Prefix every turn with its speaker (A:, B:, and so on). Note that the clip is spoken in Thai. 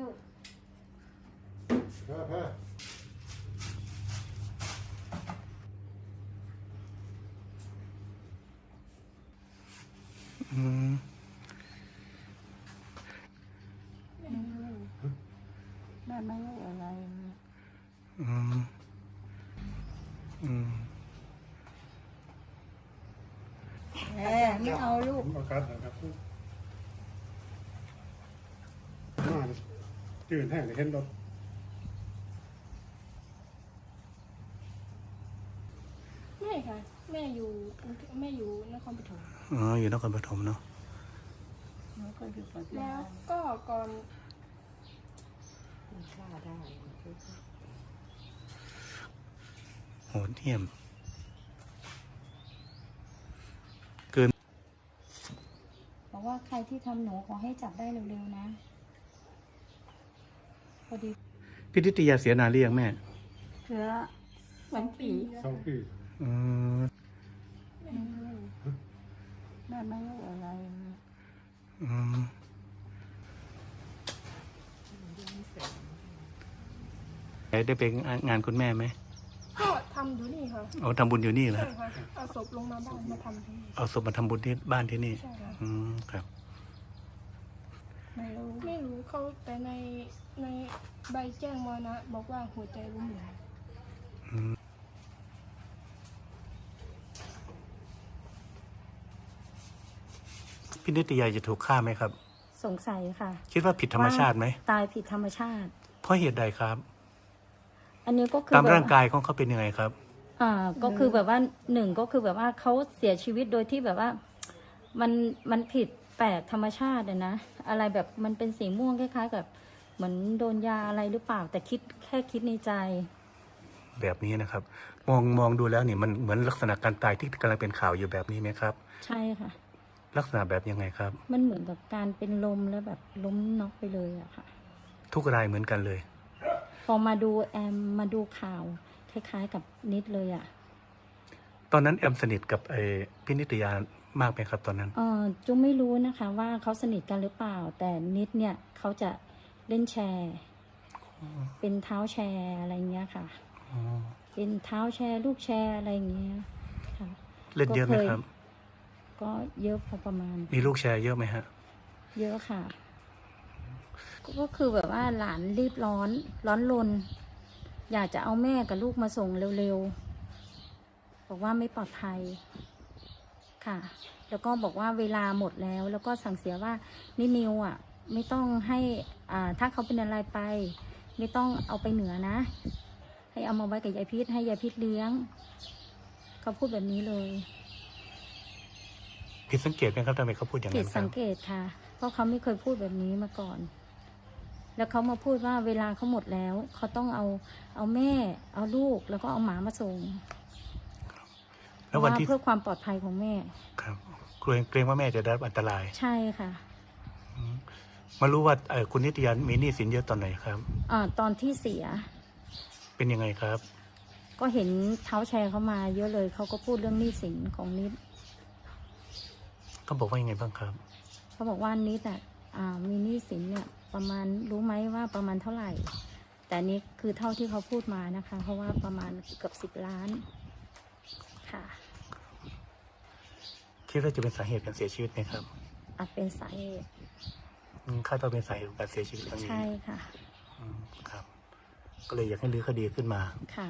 A: เออ
B: อืม
C: แม่ไม่รู้อะไร
B: อืมอืม
C: แม่ไม่เอาลูก
A: ผมประกาศนะครับมา ตื่นแห้งเลยเห็นรถ
D: ไม่ค่ะ แม่อยู่แม่อยู่นครปฐม
B: อ๋ออยู่นครปฐมเนาะ
C: หนูก็อยู่กับ
D: แล้
C: ยา
D: วยก็ก่อน
C: มันฆ่าได้
B: โหดเหี้ยมเกิน
E: บอกว่าใครที่ทำหนูขอให้จับได้เร็วๆนะ พอดี
B: พินิตยาเสียนานหรือยังแม่
C: เชื้อวันปี
A: สองปี
B: อืม
C: แม่ไม่รู้อะไร
B: อืมได้ไปงานคุณแม่ไหม
D: ก็ทำอยู่นี่ค่ะ
B: เอาทำบุญอยู่นี่เหรอ
D: ใช่ค่ะเอาศพลงมาบ้านมาทำที่นี่
B: เอาศพมาทำบุญที่บ้านที่นี่
D: ใช่ค่ะ
B: อืมครับ
C: ไม่รู้
D: ไม่รู้เขาแต่ในในใบแจ้งมรณะบอกว่าหัวใจล้มเหลว
B: อืมพี่นิตยาจะถูกฆ่าไหมครับ
E: สงสัยค่ะ
B: คิดว่าผิดธรรมชาติไหม
E: ว่ตายผิดธรรมชาติ
B: เพราะเหตุใดครับ
E: อันนี้ก็คือ
B: ตาม
E: แบบ
B: ร่างกายของเขาเป็นยังไงครับ
E: อ่าก็คือแบบว่าหนึ่งก็คือแบบว่าเขาเสียชีวิตโดยที่แบบว่า มันมันผิดแปลกธรรมชาติอะนะ อะไรแบบมันเป็นสีม่วงคล้ายๆกับ เหมือนโดนยาอะไรหรือเปล่า แต่คิดแค่คิดในใจ
B: แบบนี้นะครับ มองมองดูแล้วนี่มันเหมือนลักษณะการตายที่กำลังเป็นข่าวอยู่แบบนี้ไหมครับ
E: ใช่ค่ะ
B: ลักษณะแบบยังไงครับ
E: มันเหมือนกับการเป็นลมแล้วแบบล้มน็อกไปเลยอะค่ะ
B: ทุกรายเหมือนกันเลย
E: พอมาดูแอมมาดูข่าว คล้ายๆกับนิดเลยอะ
B: ตอนนั้นแอมสนิทกับไอ้พี่นิตยา มากไหมครับตอนนั้น
E: เออจุงไม่รู้นะคะว่าเขาสนิทกันหรือเปล่า แต่นิดเนี่ยเขาจะเล่นแชร์ เป็นเท้าแชร์อะไรเงี้ยค่ะ
B: อ๋อ
E: เป็นเท้าแชร์ลูกแชร์อะไรเงี้ยค่ะ
B: เล่นเยอะไหมครับ
E: ก็เยอะพอประมาณ
B: มีลูกแชร์เยอะไหมฮะ
E: เยอะค่ะ ก็คือแบบว่าหลานรีบร้อน ร้อนรนอยากจะเอาแม่กับลูกมาส่งเร็วๆ บอกว่าไม่ปลอดภัย ค่ะ แล้วก็บอกว่าเวลาหมดแล้ว แล้วก็สั่งเสียว่านี่นิวอะไม่ต้องให้อ่าถ้าเขาเป็นอะไรไป ไม่ต้องเอาไปเหนือนะ ให้เอามาไว้กับยายพิษให้ยายพิษเลี้ยง เขาพูดแบบนี้เลย
B: ผิดสังเกตไหมครับทำไมเขาพูดอย่าง
E: ผิ
B: นั้
E: ด
B: นครั
E: สั
B: บ
E: งเกตค่ะ เพราะเขาไม่เคยพูดแบบนี้มาก่อน แล้วเขามาพูดว่าเวลาเขาหมดแล้ว เขาต้องเอาเอาแม่ เอาลูกแล้วก็เอาหมามาส่ง
B: แล้ววันที่
E: เพื่อความปลอดภัยของแม่
B: ครับเกรงเกรงว่าแม่จะได้รับอันตราย
E: ใช่ค่ะ
B: อืมมารู้ว่าเอ่อคุณนิตยามีหนี้สินเยอะตอนไหนครับ
E: อ่าตอนที่เสีย
B: เป็นยังไงครับ
E: ก็เห็นเท้าแชร์เขามาเยอะเลย เขาก็พูดเรื่องหนี้สินของนิด
B: เขาบอกว่ายังไงบ้างครับ
E: เขาบอกว่านิดอะอ่ามีหนี้สินเนี่ย ประมาณรู้ไหมว่าประมาณเท่าไหร่ แต่อันนี้คือเท่าที่เขาพูดมานะคะ เพราะว่าประมาณเกือบสิบล้าน ค่ะ
B: คิดว่าจะเป็นสาเหตุการเสียชีวิตไหมครับ
E: อาจเป็นสาเหตุ
B: อืมคาดว่าเป็นสาเหตุของการเสียชีวิตครั้งนี้
E: ใช่ค่ะ
B: อืมครับ ก็เลยอยากให้รื้อคดีขึ้นมา
E: ค่ะ